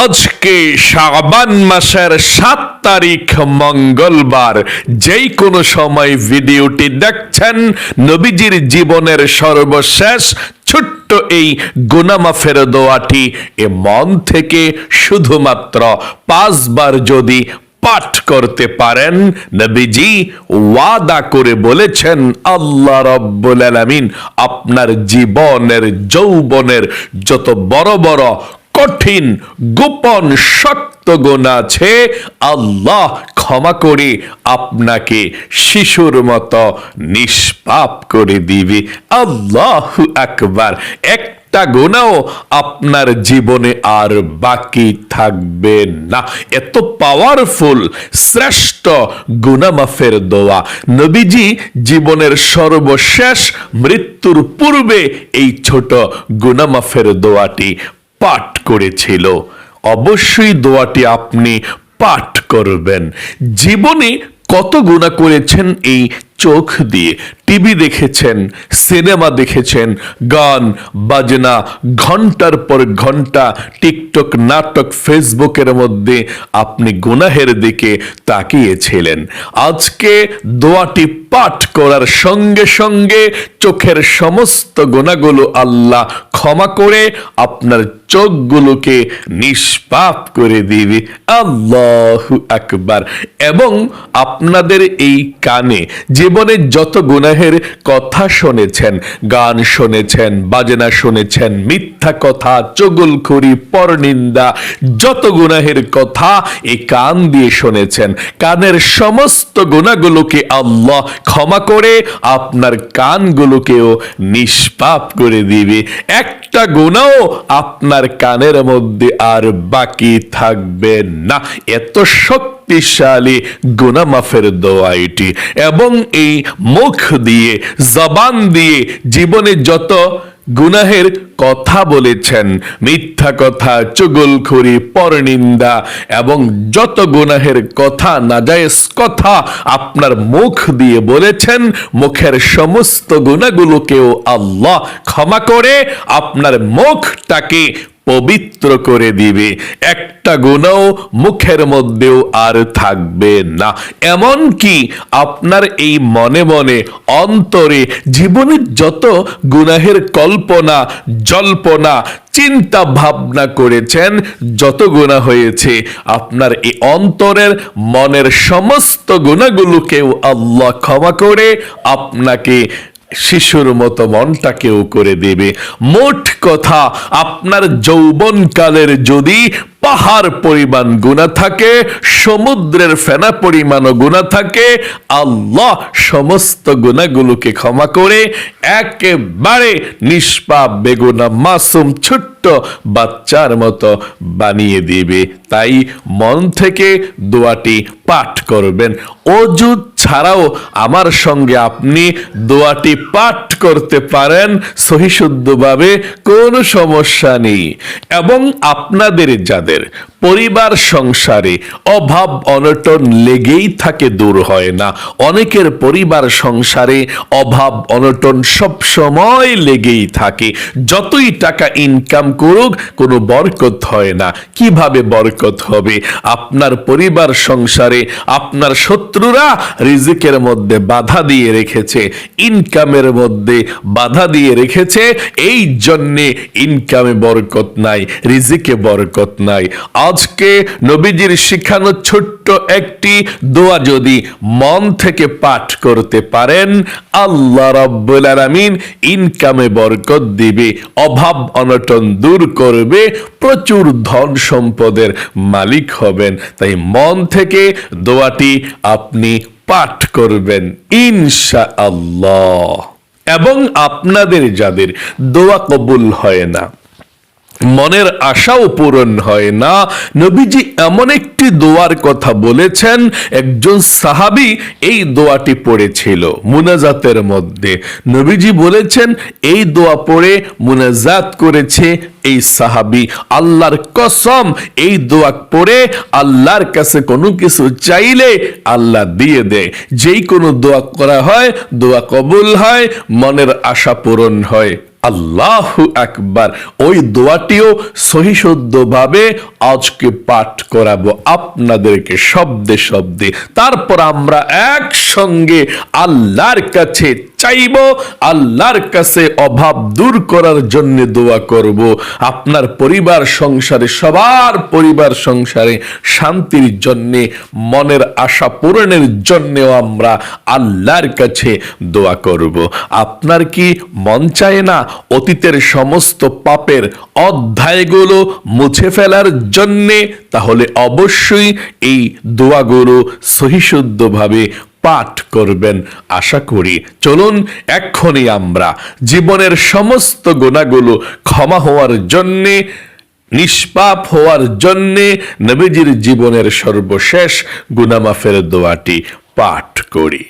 আজকে শাবান মাসের সাত তারিখ মঙ্গলবার যেই কোনো সময় ভিডিওটি দেখছেন, নবীজির জীবনের সর্বশেষ ছোট্ট এই গুনামাফের দোয়াটি এ মন থেকে শুধুমাত্র পাঁচবার যদি পাঠ করতে পারেন, নবীজি ওয়াদা করে বলেছেন, আল্লাহ রব্বুল আলামিন আপনার জীবনের, যৌবনের যত বড় বড় কঠিন, গোপন শক্ত গুণ আছে। আল্লাহ ক্ষমা করে আপনাকে শিশুর মতো নিষ্পাপ করে দিবে। আল্লাহ আকবার। একটা গুণাও আপনার জীবনে আর বাকি থাকবে না। এত পাওয়ারফুল শ্রেষ্ঠ গুনামাফের দোয়া। নবীজি জীবনের সর্বশেষ মৃত্যুর পূর্বে এই ছোট গুনামাফের দোয়াটি পাঠ করেছিল। অবশ্যই দোয়াটি আপনি পাঠ করবেন। জীবনে কত গুণা করেছেন এই চোখ দিয়ে টিভি দেখেছেন, সিনেমা দেখেছেন, গান, বাজনা, ঘণ্টার পর ঘণ্টা টিকটক, নাটক, ফেসবুকের মধ্যে আপনি গুনাহের দিকে তাকিয়েছিলেন। আজকে দোয়াটি পাঠ করার সঙ্গে সঙ্গে চোখের সমস্ত গুণাগুলো আল্লাহ ক্ষমা করে আপনার চোখগুলোকে নিষ্পাপ করে দিবে। আল্লাহ আকবার। এবং আপনাদের এই কানে জীবনে যত গুনাহের কথা শুনেছেন, গান শুনেছেন, বাজনা শুনেছেন, মিথ্যা কথা চগলখড়ি পরনিন্দা, যত গুনাহের কথা এই কান দিয়ে শুনেছেন, কানের সমস্ত গুণাগুলোকে আল্লাহ ক্ষমা করে আপনার কানগুলোকেও নিষ্পাপ করে দিবে। একটা গুণাও আপনার কানের মধ্যে আর বাকি থাকবে না। এত শক্তিশালী গুনামাফের দোয়া এটি এবং এই মুখ দিয়ে, জবান দিয়ে জীবনে যত গুনাহের কথা বলেছেন, মিথ্যা কথা চুগলখড়ি পরনিন্দা এবং যত গুনাহের কথা, নাজায়েজ কথা আপনার মুখ দিয়ে বলেছেন, মুখের সমস্ত গুণাগুলোকেও আল্লাহ ক্ষমা করে, আপনার মুখটাকে পবিত্র করে দিবে। একটা গুণও মুখের মধ্যেও আর থাকবে না। এমন কি আপনার এই মনে মনে অন্তরে জীবনের যত গুনাহের কল্পনা, জল্পনা চিন্তা ভাবনা করেছেন, যত গুণা হয়েছে, আপনার এই অন্তরের মনের সমস্ত গুণাগুলোকেও আল্লাহ ক্ষমা করে আপনাকে শিশুর মতো মনটাকেও করে দেবে। মোট কথা আপনার যৌবনকালের যদি পাহাড় পরিমাণ গুণা থাকে, সমুদ্রের ফেনা পরিমাণও গুণা থাকে। আল্লাহ সমস্ত গুণাগুলোকে ক্ষমা করে একেবারে নিষ্পাপ, বেগুনা, মাসুম, ছোট্ট বাচ্চার মতো বানিয়ে দিবে। তাই মন থেকে দোয়াটি পাঠ করবেন। অজুত ছাড়াও আমার সঙ্গে আপনি দোয়াটি পাঠ করতে পারেন সহিশুদ্ধভাবে, কোনো সমস্যা নেই। এবং আপনাদের যাদের পরিবার সংসারে অভাব অনটন লেগেই থাকে, দূর হয় না। অনেকের পরিবার সংসারে অভাব অনটন সব সময় লেগেই থাকে। যতই টাকা ইনকাম করুক, কোনো বরকত হয় না। কীভাবে বরকত হবে? আপনার পরিবার সংসারে আপনার শত্রুরা রিজিকের মধ্যে বাধা দিয়ে রেখেছে, ইনকামের মধ্যে বাধা দিয়ে রেখেছে। এই জন্যে ইনকামে বরকত নাই, রিজিকে বরকত নাই। আজকে নবীজির শিখানো ছোট্ট একটি দোয়া যদি মন থেকে পাঠ করতে পারেন, আল্লাহ রাব্বুল আলামিন ইনকামে বরকত দিবে, অভাব অনটন দূর করবে, প্রচুর ধন সম্পদের মালিক হবেন। তাই মন থেকে দোয়াটি আপনি পাঠ করবেন ইনশা আল্লাহ এবং আপনাদের যাদের দোয়া কবুল হয় না মনের আশাও পূরণ হয় না। নবীজি এমন একটি দোয়ার কথা বলেছেন, একজন সাহাবি এই দোয়াটি পড়েছিল মুনাজাতের মধ্যে। নবীজি বলেছেন, এই দোয়া পড়ে মুনাজাত করেছে এই সাহাবি। আল্লাহর কসম, এই দোয়া পড়ে আল্লাহর কাছে কোনো কিছু চাইলে আল্লাহ দিয়ে দেয়। যেই কোনো দোয়া করা হয়, দোয়া কবুল হয়, মনের আশা পূরণ হয়। আল্লাহ একবার ওই দোয়াটিও সহিশুদ্ধভাবে আজকে পাঠ করাবো আপনাদেরকে শব্দে শব্দে। তারপর আমরা একসঙ্গে আল্লাহর কাছে চাইব, আল্লাহর কাছে অভাব দূর করার জন্য দোয়া করব। আপনার পরিবার সংসারে, সবার পরিবার সংসারে শান্তির জন্য, মনের আশা পূরণের জন্যও আমরা আল্লাহর কাছে দোয়া করব। আপনার কি মন চায় না অতীতের সমস্ত পাপের অধ্যায়গুলো মুছে ফেলার জন্যে? তাহলে অবশ্যই এই দোয়াগুলো সহিশুদ্ধভাবে পাঠ করবেন, আশা করি। চলুন, এক্ষুনি আমরা জীবনের সমস্ত গুণাগুলো ক্ষমা হওয়ার জন্যে, নিষ্পাপ হওয়ার জন্যে নবীজির জীবনের সর্বশেষ গুনামাফের দোয়াটি পাঠ করি।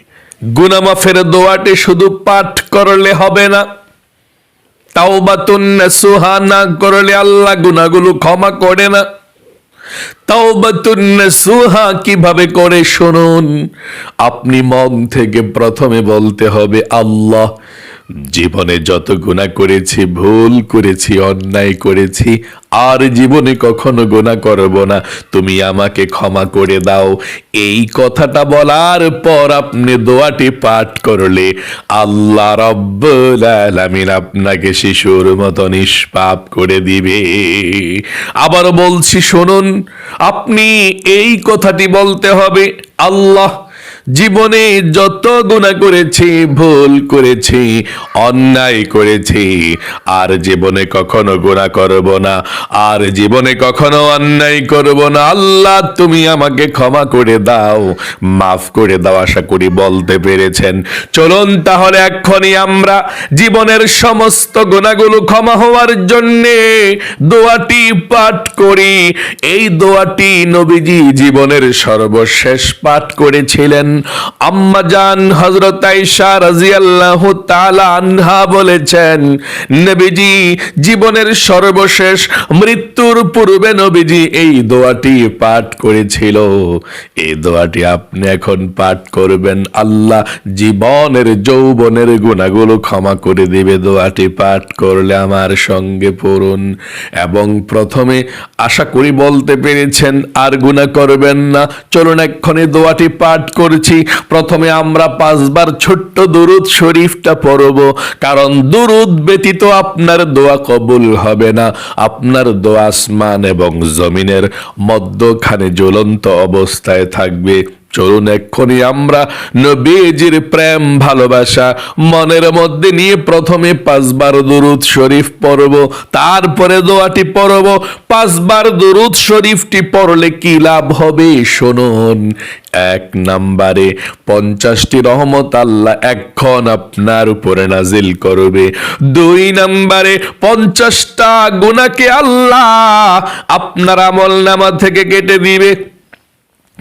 গুনামাফের দোয়াটি শুধু পাঠ করলে হবে না তাও তাওবাতুন নাসুহা না করলে আল্লাহ গুনাগুলো ক্ষমা করে না। নাসুহা কীভাবে করে শুনুন? আপনি মন থেকে প্রথমে বলতে হবে আল্লাহ। জীবনে যত গুণা করেছি, ভুল করেছি, অন্যায় করেছি, আর জীবনে কখনো গুণা করব না। তুমি আমাকে ক্ষমা করে দাও। এই কথাটা বলার পর আপনি দোয়াটি পাঠ করলে আল্লাহ আলামিন আপনাকে শিশুর মতো নিষ্পাপ করে দিবে। আবার বলছি, শুনুন, আপনি এই কথাটি বলতে হবে আল্লাহ জীবনে যত গুণা করেছি, ভুল করেছি, অন্যায় করেছি, আর জীবনে কখনো গুণা করব না, আর জীবনে কখনো অন্যায় করব না। আল্লাহ, তুমি আমাকে ক্ষমা করে দাও, মাফ করে দাও, আশা করি বলতে পেরেছেন। চলুন তাহলে এক্ষুনি আমরা জীবনের সমস্ত গুণাগুলো ক্ষমা হওয়ার জন্যে দোয়াটি পাঠ করি। এই দোয়াটি নবীজি জীবনের সর্বশেষ পাঠ করেছিলেন। আম্মা জান হযরত আয়েশা রাদিয়াল্লাহু তাআলা আনহা বলেছেন, নবীজি, জীবনের সর্বশেষ মৃত্যুর পূর্বে নবীজি এই দোয়াটি পাঠ করেছিল। এই দোয়াটি আপনি এখন পাঠ করবেন। আল্লাহ জীবনের, যৌবনের গুণাগুলো ক্ষমা করে দিবে। দোয়াটি পাঠ করলে আমার সঙ্গে পড়ুন এবং প্রথমে আশা করি বলতে পেরেছেন, আর গুণা করবেন না। চলুন এক্ষণে দোয়াটি পাঠ করছি। প্রথমে আমরা পাঁচবার ছোট্ট দুরুদ শরীফটা পড়ব, কারণ দুরুদ ব্যতীত আপনার দোয়া কবুল হবে না। আপনার দোয়া আসমান এবং জমিনের মধ্যখানে জ্বলন্ত অবস্থায় থাকবে। চলুন এক্ষুনি আমরা নবীজির প্রেম, ভালোবাসা, মনের মধ্যে নিয়ে প্রথমে পাঁচবার দুরুদ শরীফ পড়ব, তারপরে দোয়াটি পড়ব। পাঁচবার দুরুদ শরীফটি পড়লে কি লাভ হবে? শুনুন, এক নাম্বারে পঞ্চাশটি রহমত আল্লাহ এখন আপনার উপরে নাজিল করবে। দুই নাম্বারে পঞ্চাশটা গুণাকে আল্লাহ আপনার আমল নামা থেকে কেটে দিবে।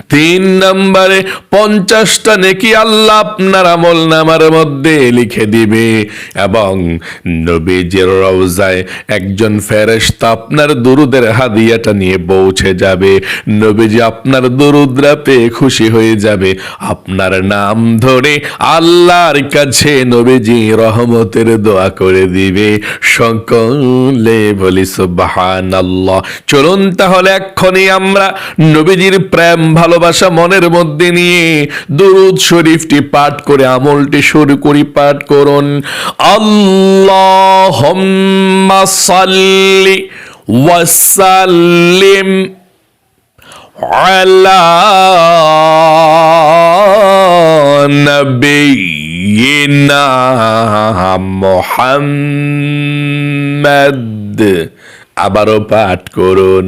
তিন নম্বরে পঞ্চাশটা নেকি আল্লাহ আপনার আমল নামার মধ্যে লিখে দিবে। এবং নবীজের রওজায় একজন ফেরেশতা আপনার দুরুদের হাদিয়াটা নিয়ে পৌঁছে যাবে। নবীজি আপনার দুরুদরা পেয়ে খুশি হয়ে যাবে। আপনার নাম ধরে আল্লাহর কাছে নবীজি রহমতের দোয়া করে দিবে। সকলে বলি, সুবহানাল্লাহ। চলুন তাহলে এক্ষুনি আমরা নবীজির প্রেম ভালোবাসা মনের মধ্যে নিয়ে দুরুদ শরীফটি পাঠ করে, আমলটি শুরু করি পাঠ করুন। সাল্লি ওয়াসাল্লিম আবারও পাঠ করুন।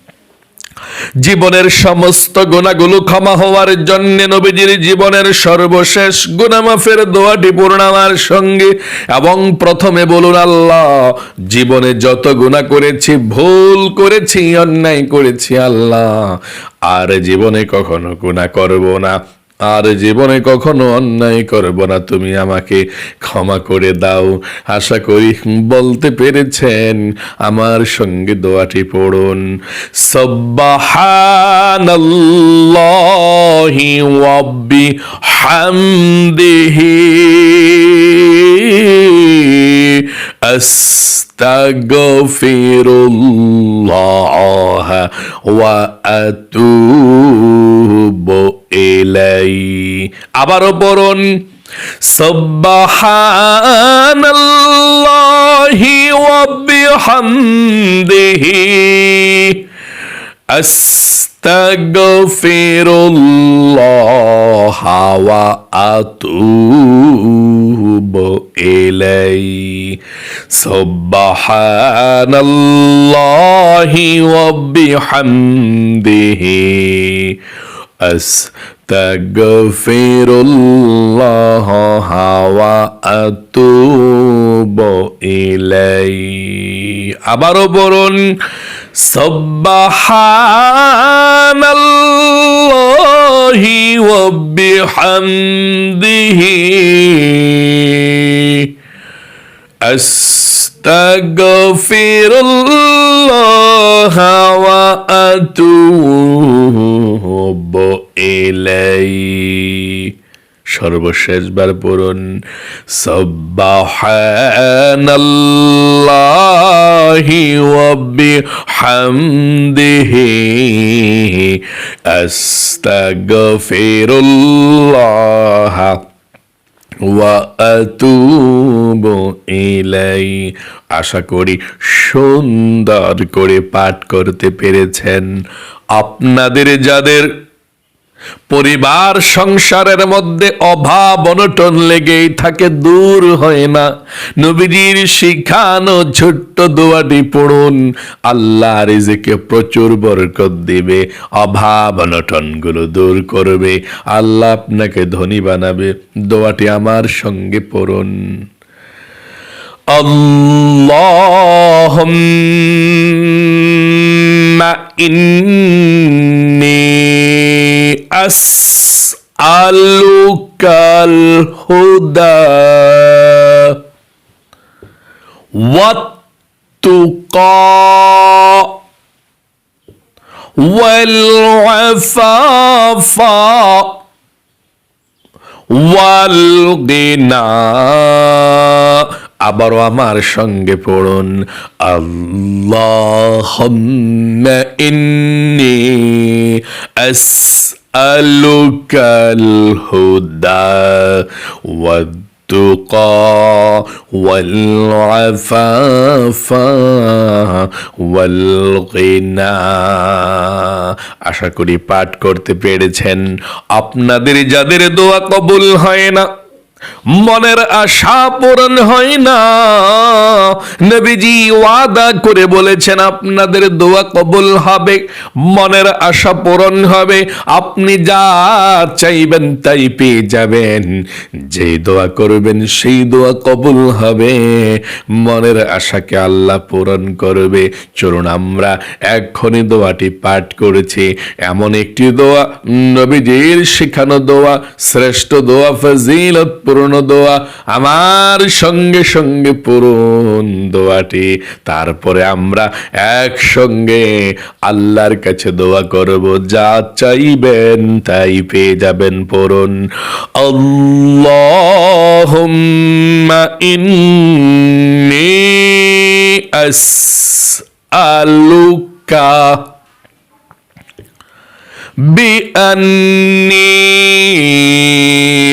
জীবনের সমস্ত গুণাগুলো ক্ষমা হওয়ার জন্য নবীজির জীবনের সর্বশেষ গুণামাফের দোয়াটি পূর্ণামার সঙ্গে এবং প্রথমে বলুন, আল্লাহ, জীবনে যত গুণা করেছি, ভুল করেছি, অন্যায় করেছি, আল্লাহ, আর জীবনে কখনো গুণা করব না। আর জীবনে কখনো অন্যায় করব না, তুমি আমাকে ক্ষমা করে দাও। আশা করি বলতে পেরেছেন, আমার সঙ্গে দোয়াটি পড়ুন। সব্বাহানাল্লাহি ওয়াব্বি ওয়া আতুবু। ইলাই আবারও পড়ুন। সব্বাহানাল্লাহি ওয়া বিহামদিহি। আস্তাগফিরুল্লাহ ওয়া আতুবু ইলাই সুবহানাল্লাহি ওয়া বিহামদিহি। أستغفر الله وأتوب إليه আবারও বলুন سبحان الله وبحمده أستغفر الله وأتوب إليه সর্বশেষবার পড়ুন সব্বাহানাল্লাহি ওয়া বিহামদিহি আস্তাগফিরুল্লাহ ওয়া আতুবু ইলাই আশা করি সুন্দর করে পাঠ করতে পেরেছেন আপনাদের যাদের পরিবার সংসারের মধ্যে অভাব অনটন লেগেই থাকে দূর হয় না নবীজির শিখানো ছোট্ট দোয়াটি পড়ুন আল্লাহ রিজিকে প্রচুর বরকত দিবে অভাব অনটন গুলো দূর করবে আল্লাহ আপনাকে ধনী বানাবে দোয়াটি আমার সঙ্গে পড়ুন اللهم إني أسألك الهدى والتقى والعفاف والغنى আবারও আমার সঙ্গে পড়ুন আল্লাহুম্মা ইন্নি আসআলুকাল হুদা والتقى والعفاف والغنى আশা করি পাঠ করতে পেরেছেন আপনাদের যাদের দোয়া কবুল হয় না মনের আশা পূরণ হয় না। নবীজি ওয়াদা করে বলেছেন, আপনাদের দোয়া কবুল হবে, মনের আশা পূরণ হবে, আপনি যা চাইবেন তাই পেয়ে যাবেন। যে দোয়া করবেন, সেই দোয়া কবুল হবে। মনের আশাকে আল্লাহ পূরণ করবে। চলুন আমরা এক্ষণে দোয়াটি পাঠ করেছি। এমন একটি দোয়া, নবীজির শেখানো দোয়া, শ্রেষ্ঠ দোয়া, ফজিলত পূর্ণ দোয়া আমার সঙ্গে সঙ্গে পূরণ দোয়াটি তারপরে আমরা একসঙ্গে আল্লাহর কাছে দোয়া করব যা চাইবেন তাই পেয়ে যাবেন পূরণ আল্লাহুম্মা ইন্নী আসআলুকা بأني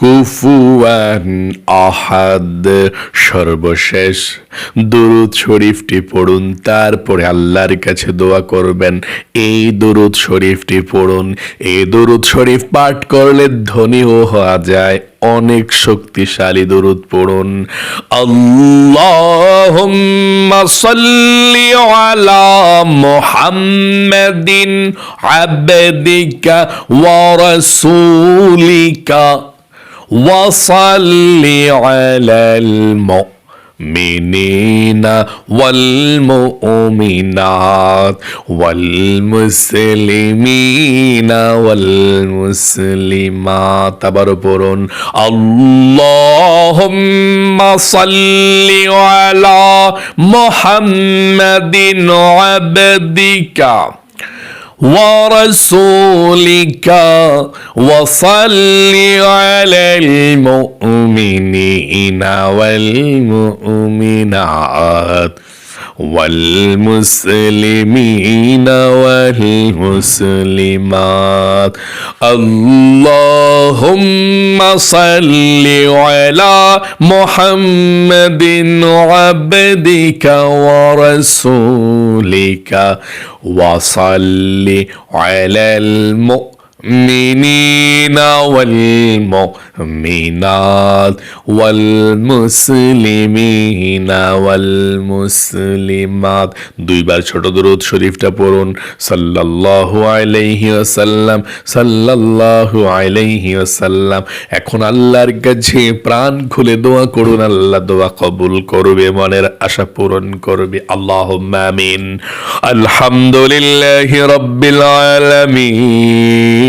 কুফুয়ান আহাদ। সর্বশেষ দরুদ শরীফটি পড়ুন, তারপরে আল্লাহর কাছে দোয়া করবেন। এই দরুদ শরীফটি পড়ুন, এই দরুদ শরীফ পাঠ করলে ধনীও হওয়া যায়। অনেক শক্তিশালী দরুদ পড়ুন। আল্লাহুম্মা সাল্লি আলা মুহাম্মাদিন আবদিকা ওয়া রাসূলিকা। وصل على المؤمنين والمؤمنات والمسلمين والمسلمات. تبربرون اللهم صل على محمد عبدك. ورسولك وصل على المؤمنين والمؤمنات. والمسلمين والمسلمات. اللهم صل على محمد عبدك ورسولك وصل على المؤمنين المؤمنين والمؤمنات والمسلمين والمسلمات দুইবার ছোট দরুদ শরীফটা পড়ুন সাল্লাল্লাহু আলাইহি ওয়াসাল্লাম সাল্লাল্লাহু আলাইহি ওয়াসাল্লাম এখন আল্লাহর কাছে প্রাণ খুলে দোয়া করুন আল্লাহ দোয়া কবুল করবে মনের আশা পূরণ করবে আল্লাহুম্মা আমিন আলহামদুলিল্লাহি রাব্বিল আলামিন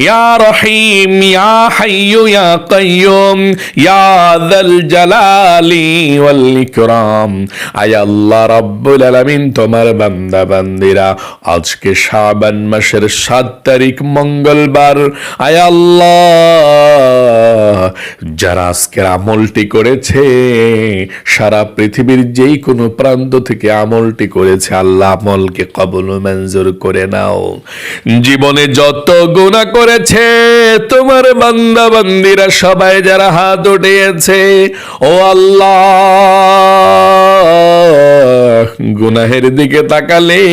ইয়া রহিম, ইয়া হাইয়ু, ইয়া কাইয়ুম, ইয়া যাল জালালি ওয়াল ইকরাম। আয় আল্লাহ রাব্বুল আলামিন, তোমার বান্দা বান্দিরা, আজকে শাবান মাসের 7 তারিখ মঙ্গলবার। আয় আল্লাহ, যারা আজকের আমলটি করেছে, সারা পৃথিবীর যেই কোনো প্রান্ত থেকে আমলটি করেছে, আল্লাহ আমলকে কবল মঞ্জুর করে নাও। জীবনে যত গুণা করে করেছে। তোমার বান্দা বান্দিরা সবাই যারা হাত উঠিয়েছে। ও আল্লাহ গুনাহের দিকে তাকালে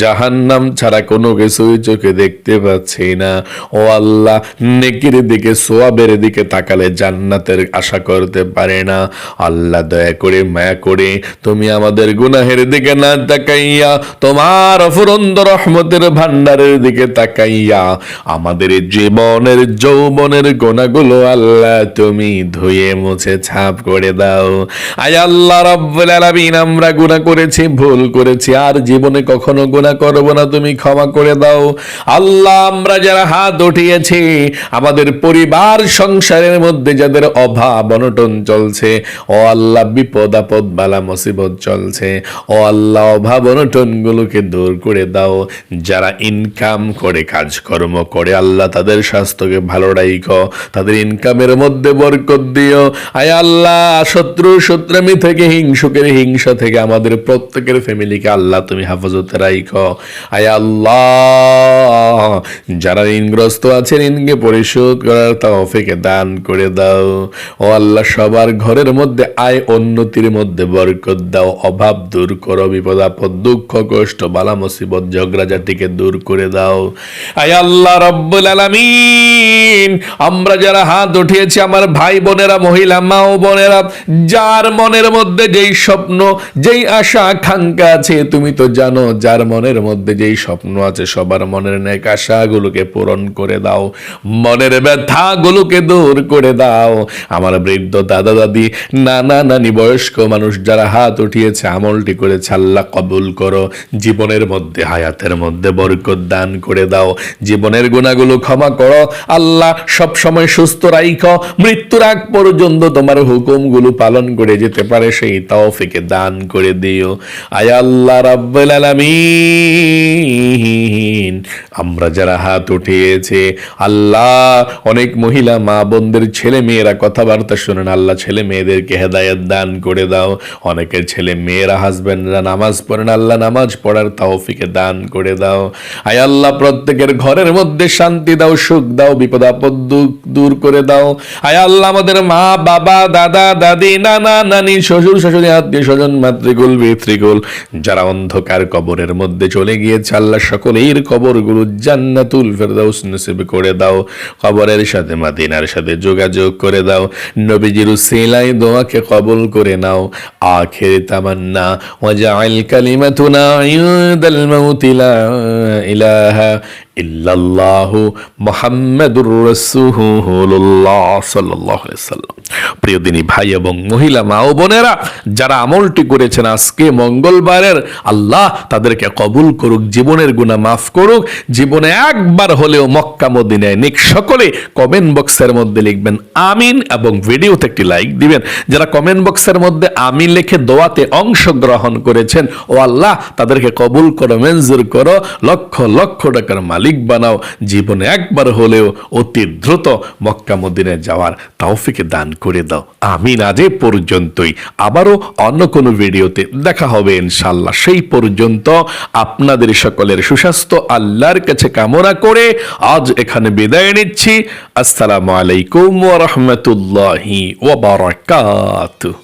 জাহান্নাম ছাড়া কোনো কিছুই চোখে দেখতে পাচ্ছি না। ও আল্লাহ, নেকির দিকে, সোয়াবের দিকে তাকালে জান্নাতের আশা করতে পারে না। আল্লাহ দয়া করে মায়া করে তুমি আমাদের গুনাহের দিকে না তাকাইয়া, তোমার অফুরন্দ রহমতের ভান্ডারের দিকে তাকাইয়া, আমাদের জীবনের যৌবনের গোনাগুলো আল্লাহ তুমি ধুয়ে মুছে ছাপ করে দাও। আয় আল্লাহ রব্বুল আলামিন, আমরা গুনাহ করেছি, ভুল করেছি, আর জীবনে কখনো কোনো গুণা করব না, তুমি ক্ষমা করে দাও। আল্লাহ, আমরা যারা হাত উঠিয়েছি, আমাদের পরিবার সংসারের মধ্যে যাদের অভাব, অনটন চলছে, ও আল্লাহ, বিপদ আপদ, বালা মুসিবত চলছে, ও আল্লাহ, অভাব অনটন গুলোকে দূর করে দাও। যারা ইনকাম করে, কাজকর্ম করে, আল্লাহ, তাদের স্বাস্থ্যকে ভালো রাখো তাদের ইনকামের মধ্যে বরকত দিও। আয় আল্লাহ, শত্রু, শত্রামি থেকে, হিংসুকের হিংসা থেকে আমাদের প্রত্যেকের ফ্যামিলিকে আল্লাহ, তুমি হেফাজতে রাখো আয় আল্লাহ, যারা ঋণগ্রস্ত আছে ঋণকে পরিশোধ করার তৌফিকে দান করে দাও। ও আল্লাহ, সবার ঘরের মধ্যে আয়, উন্নতির মধ্যে বরকত দাও। অভাব দূর করো, বিপদ আপদ, দুঃখ, কষ্ট, বালা, মুসিবত, ঝগড়াঝাটিকে দূর করে দাও। আয় আল্লাহ, রব্বুল আলামিন, আমরা যারা হাত উঠিয়েছি, আমার ভাই বোনেরা, মহিলা মা ও বোনেরা, যার মনের মধ্যে যেই স্বপ্ন, যেই আশা, আকাঙ্ক্ষা আছে, তুমি তো জানো, যার মনের মধ্যে যেই স্বপ্ন আছে, সবার মনের নেক আশাগুলোকে পূরণ করে দাও। মনের ব্যথাগুলোকে দূর করে দাও। আমার বৃদ্ধ দাদা দাদি, নানা নানি বয়স্ক মানুষ যারা হাত উঠিয়েছে, আমলটি করেছে, আল্লাহ কবুল করো। জীবনের মধ্যে, হায়াতের মধ্যে বরকত দান করে দাও। জীবনের গুণাগুলো ক্ষমা করো। আল্লাহ সব সময় সুস্থ রাইখো। মৃত্যুর আগ পর্যন্ত তোমার হুকুমগুলো পালন করে যেতে পারে, সেই তৌফিকে দান করে দিও। আয় আল্লাহ রাব্বুল আলামিন। আমরা যারা হাত উঠিয়েছে, আল্লাহ, অনেক মহিলা, মা বোনদের, ছেলে মেয়েরা কথাবার্তা শুনেন, আল্লাহ ছেলে মেয়েদেরকে হেদায়েত দান করে দাও। অনেকের ছেলে মেয়েরা হাজবেন্ডরা নামাজ পড়েন, আল্লাহ নামাজ পড়ার তৌফিকে দান করে দাও। আয় আল্লাহ, প্রত্যেকের ঘরের মধ্যে শান্তি দাও, সুখ দাও, বিপদ আপদ দুঃখ দূর করে দাও। আয় আল্লাহ, আমাদের মা, বাবা, দাদা, দাদি, নানা, নানি, শ্বশুর, শাশুড়ি, আত্মীয় স্বজন, মাতৃকুল, পিতৃকুল, যারা অন্ধকার কবরের মধ্যে চলে গিয়েছে। আল্লাহ সকলের কবরগুলো জান্নাতুল ফেরদাউস নসিব করে দাও। কবরের সাথে মাদিনার সাথে যোগাযোগ করে দাও। নবীজির সেলাই দোয়াকে কবল করে নাও। আখের তামান্না, ওয়াজআল কালিমাতুনা ইউদাল মাউতিলা ইলাহা ইল্লাল্লাহু মুহাম্মাদুর রাসূলুল্লাহ সাল্লাল্লাহু আলাইহি সাল্লাম। প্রিয় দিনী ভাই এবং মহিলা, মা ও বোনেরা, যারা আমলটি করেছেন আজকে মঙ্গলবারের, আল্লাহ তাদেরকে কবুল করুক, জীবনের গুনাহ মাফ করুক। জীবনে একবার হলেও মক্কা, মদিনায় নিক সকলে কমেন্ট বক্সের মধ্যে লিখবেন আমিন এবং ভিডিওতে একটি লাইক দিবেন। যারা কমেন্ট বক্সের মধ্যে আমিন লিখে দোয়াতে অংশগ্রহণ করেছেন, ও আল্লাহ তাদেরকে কবুল করো, মঞ্জুর করো, লক্ষ লক্ষ টাকার মালিক। বানাও, জীবনে একবার হলেও অতি দ্রুত মক্কা মদিনায় যাওয়ার তৌফিকে দান করে দাও। আমিন, আজ এ পর্যন্তই। আবারও অন্য কোনো ভিডিওতে দেখা হবে ইনশাল্লাহ সেই পর্যন্ত আপনাদের সকলের সুস্বাস্থ্য, আল্লাহর কাছে কামনা করে আজ এখানে বিদায় নিচ্ছি। আসসালামু আলাইকুম ওয়া রাহমাতুল্লাহি ওয়া বারাকাতুহু